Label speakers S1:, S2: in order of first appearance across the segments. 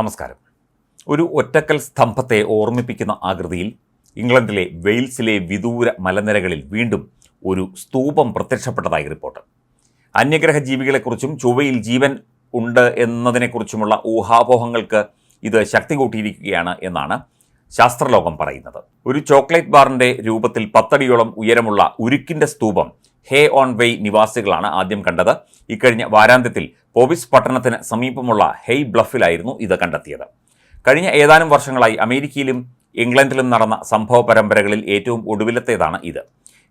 S1: നമസ്കാരം. ഒരു ഒറ്റക്കൽ സ്തംഭത്തെ ഓർമ്മിപ്പിക്കുന്ന ആകൃതിയിൽ ഇംഗ്ലണ്ടിലെ വെയിൽസിലെ വിദൂര മലനിരകളിൽ വീണ്ടും ഒരു സ്തൂപം പ്രത്യക്ഷപ്പെട്ടതായി റിപ്പോർട്ട്. അന്യഗ്രഹ ജീവികളെക്കുറിച്ചും ചൊവ്വയിൽ ജീവൻ ഉണ്ട് എന്നതിനെക്കുറിച്ചുമുള്ള ഊഹാപോഹങ്ങൾക്ക് ഇത് ശക്തി കൂട്ടിയിരിക്കുകയാണ് എന്നാണ് ശാസ്ത്രലോകം പറയുന്നത്. ഒരു ചോക്ലേറ്റ് ബാറിന്റെ രൂപത്തിൽ പത്തടിയോളം ഉയരമുള്ള ഉരുക്കിന്റെ സ്തൂപം ഹേ ഓൺ വെയ് നിവാസികളാണ് ആദ്യം കണ്ടത്. ഇക്കഴിഞ്ഞ വാരാന്ത്യത്തിൽ പോവിസ് പട്ടണത്തിന് സമീപമുള്ള ഹെയ് ബ്ലഫിലായിരുന്നു ഇത് കണ്ടെത്തിയത്. കഴിഞ്ഞ ഏതാനും വർഷങ്ങളായി അമേരിക്കയിലും ഇംഗ്ലണ്ടിലും നടന്ന സംഭവ പരമ്പരകളിൽ ഏറ്റവും ഒടുവിലത്തേതാണ് ഇത്.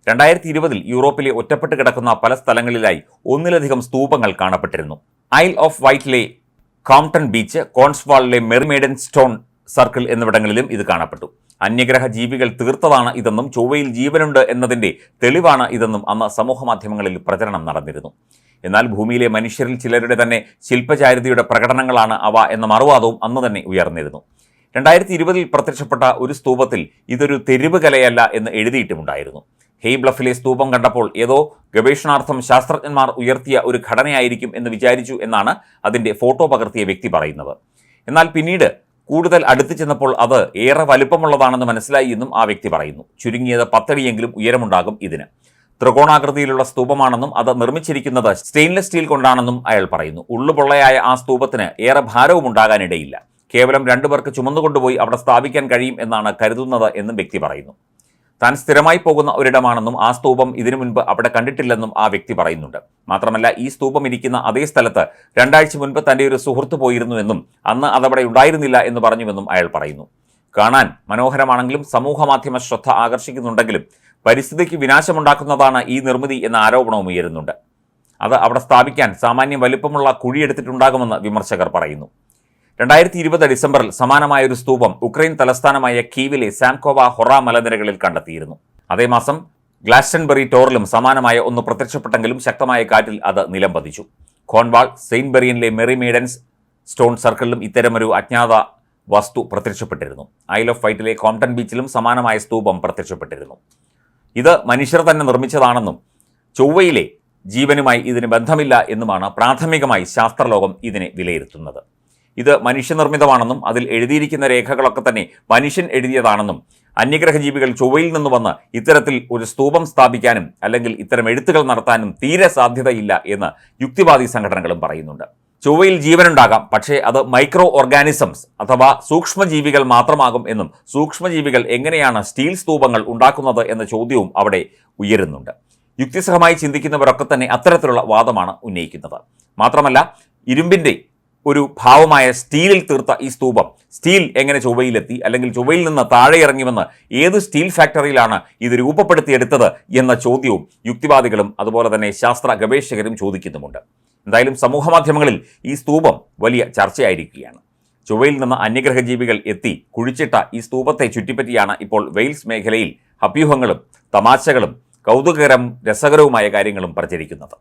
S1: രണ്ടായിരത്തി ഇരുപതിൽ യൂറോപ്പിലെ ഒറ്റപ്പെട്ട് കിടക്കുന്ന പല സ്ഥലങ്ങളിലായി ഒന്നിലധികം സ്തൂപങ്ങൾ കാണപ്പെട്ടിരുന്നു. ഐൽ ഓഫ് വൈറ്റിലെ കോംപ്ടൺ ബീച്ച് കോൺസ്വാളിലെ മെറിമേഡൻ സ്റ്റോൺ സർക്കിൾ എന്നിവിടങ്ങളിലും ഇത് കാണപ്പെട്ടു. അന്യഗ്രഹ ജീവികൾ തീർത്തതാണ് ഇതെന്നും ചൊവ്വയിൽ ജീവനുണ്ട് എന്നതിന്റെ തെളിവാണ് ഇതെന്നും അന്ന് സമൂഹമാധ്യമങ്ങളിൽ പ്രചരണം നടന്നിരുന്നു. എന്നാൽ ഭൂമിയിലെ മനുഷ്യരിൽ ചിലരുടെ തന്നെ ശില്പചാരിതയുടെ പ്രകടനങ്ങളാണ് അവ എന്ന മറുവാദവും അന്ന് തന്നെ ഉയർന്നിരുന്നു. രണ്ടായിരത്തി ഇരുപതിൽ പ്രത്യക്ഷപ്പെട്ട ഒരു സ്തൂപത്തിൽ ഇതൊരു തെരുവ് കലയല്ല എന്ന് എഴുതിയിട്ടുമുണ്ടായിരുന്നു. ഹെയ് ബ്ലഫിലെ സ്തൂപം കണ്ടപ്പോൾ ഏതോ ഗവേഷണാർത്ഥം ശാസ്ത്രജ്ഞന്മാർ ഉയർത്തിയ ഒരു ഘടനയായിരിക്കും എന്ന് വിചാരിച്ചു എന്നാണ് അതിന്റെ ഫോട്ടോ പകർത്തിയ വ്യക്തി പറയുന്നത്. എന്നാൽ പിന്നീട് കൂടുതൽ അടുത്തു ചെന്നപ്പോൾ അത് ഏറെ വലുപ്പമുള്ളതാണെന്ന് മനസ്സിലായി എന്നും ആ വ്യക്തി പറയുന്നു. ചുരുങ്ങിയത് പത്തടിയെങ്കിലും ഉയരമുണ്ടാകും ഇതിന്. ത്രികോണാകൃതിയിലുള്ള സ്തൂപമാണെന്നും അത് നിർമ്മിച്ചിരിക്കുന്നത് സ്റ്റെയിൻലെസ് സ്റ്റീൽ കൊണ്ടാണെന്നും അയാൾ പറയുന്നു. ഉള്ളുപൊള്ളയായ ആ സ്തൂപത്തിന് ഏറെ ഭാരവും ഉണ്ടാകാനിടയില്ല കേവലം രണ്ടുപേർക്ക് ചുമന്നുകൊണ്ടുപോയി അവിടെ സ്ഥാപിക്കാൻ കഴിയും എന്നാണ് കരുതുന്നത് എന്നും വ്യക്തി പറയുന്നു. താൻ സ്ഥിരമായി പോകുന്ന ഒരിടമാണെന്നും ആ സ്തൂപം ഇതിനു മുൻപ് അവിടെ കണ്ടിട്ടില്ലെന്നും ആ വ്യക്തി പറയുന്നുണ്ട്. മാത്രമല്ല ഈ സ്തൂപം ഇരിക്കുന്ന അതേ സ്ഥലത്ത് രണ്ടാഴ്ച മുൻപ് തന്റെ ഒരു സുഹൃത്ത് പോയിരുന്നുവെന്നും അന്ന് അതവിടെ ഉണ്ടായിരുന്നില്ല എന്ന് പറഞ്ഞുവെന്നും അയാൾ പറയുന്നു. കാണാൻ മനോഹരമാണെങ്കിലും സമൂഹ മാധ്യമ ശ്രദ്ധ ആകർഷിക്കുന്നുണ്ടെങ്കിലും പരിസ്ഥിതിക്ക് വിനാശമുണ്ടാക്കുന്നതാണ് ഈ നിർമ്മിതി എന്ന ആരോപണവും ഉയരുന്നുണ്ട്. അത് അവിടെ സ്ഥാപിക്കാൻ സാമാന്യം വലുപ്പമുള്ള കുഴിയെടുത്തിട്ടുണ്ടാകുമെന്ന് വിമർശകർ പറയുന്നു. രണ്ടായിരത്തി ഇരുപത് ഡിസംബറിൽ സമാനമായ ഒരു സ്തൂപം ഉക്രൈൻ തലസ്ഥാനമായ കീവിലെ സാംകോവ ഹൊറ മലനിരകളിൽ കണ്ടെത്തിയിരുന്നു. അതേ മാസം ഗ്ലാസ്റ്റൻബറി ടോറിലും സമാനമായ ഒന്ന് പ്രത്യക്ഷപ്പെട്ടെങ്കിലും ശക്തമായ കാറ്റിൽ അത് നിലം പതിച്ചു കോൺവാൾ സെയിൻബെറിയനിലെ ബെറിയനിലെ മെറി മേഡൻസ് സ്റ്റോൺ സർക്കിളിലും ഇത്തരമൊരു അജ്ഞാത വസ്തു പ്രത്യക്ഷപ്പെട്ടിരുന്നു. ഐൽ ഓഫ് ഫൈറ്റിലെ കോംടൺ ബീച്ചിലും സമാനമായ സ്തൂപം പ്രത്യക്ഷപ്പെട്ടിരുന്നു. ഇത് മനുഷ്യർ തന്നെ നിർമ്മിച്ചതാണെന്നും ചൊവ്വയിലെ ജീവനുമായി ഇതിന് ബന്ധമില്ല എന്നുമാണ് പ്രാഥമികമായി ശാസ്ത്രലോകം ഇതിനെ വിലയിരുത്തുന്നത്. ഇത് മനുഷ്യനിർമ്മിതമാണെന്നും അതിൽ എഴുതിയിരിക്കുന്ന രേഖകളൊക്കെ തന്നെ മനുഷ്യൻ എഴുതിയതാണെന്നും അന്യഗ്രഹജീവികൾ ചൊവ്വയിൽ നിന്ന് വന്ന് ഇത്തരത്തിൽ ഒരു സ്തൂപം സ്ഥാപിക്കാനും അല്ലെങ്കിൽ ഇത്തരം എഴുത്തുകൾ നടത്താനും തീരെ സാധ്യതയില്ല എന്ന് യുക്തിവാദി സംഘടനകളും പറയുന്നുണ്ട്. ചൊവ്വയിൽ ജീവനുണ്ടാകാം പക്ഷേ അത് മൈക്രോ ഓർഗാനിസംസ് അഥവാ സൂക്ഷ്മജീവികൾ മാത്രമാകും എന്നും സൂക്ഷ്മജീവികൾ എങ്ങനെയാണ് സ്റ്റീൽ സ്തൂപങ്ങൾ ഉണ്ടാക്കുന്നത് എന്ന ചോദ്യവും അവിടെ ഉയരുന്നുണ്ട്. യുക്തിസഹമായി ചിന്തിക്കുന്നവരൊക്കെ തന്നെ അത്തരത്തിലുള്ള വാദമാണ് ഉന്നയിക്കുന്നത്. മാത്രമല്ല ഇരുമ്പിന്റെ ഒരു ഭാവമായ സ്റ്റീലിൽ തീർത്ത ഈ സ്തൂപം. സ്റ്റീൽ എങ്ങനെ ചൊവ്വയിലെത്തി? അല്ലെങ്കിൽ ചൊവ്വയിൽ നിന്ന് താഴെ ഇറങ്ങിവന്ന് ഏത് സ്റ്റീൽ ഫാക്ടറിയിലാണ് ഇത് രൂപപ്പെടുത്തിയെടുത്തത് എന്ന ചോദ്യവും യുക്തിവാദികളും അതുപോലെ തന്നെ ശാസ്ത്ര ഗവേഷകരും ചോദിക്കുന്നുമുണ്ട്. എന്തായാലും സമൂഹമാധ്യമങ്ങളിൽ ഈ സ്തൂപം വലിയ ചർച്ചയായിരിക്കുകയാണ്. ചൊവ്വയിൽ നിന്ന് അന്യഗ്രഹ ജീവികൾ എത്തി കുഴിച്ചിട്ട ഈ സ്തൂപത്തെ ചുറ്റിപ്പറ്റിയാണ് ഇപ്പോൾ വെയിൽസ് മേഖലയിൽ അഭ്യൂഹങ്ങളും തമാശകളും കൗതുകകരം രസകരവുമായ കാര്യങ്ങളും പ്രചരിക്കുന്നത്.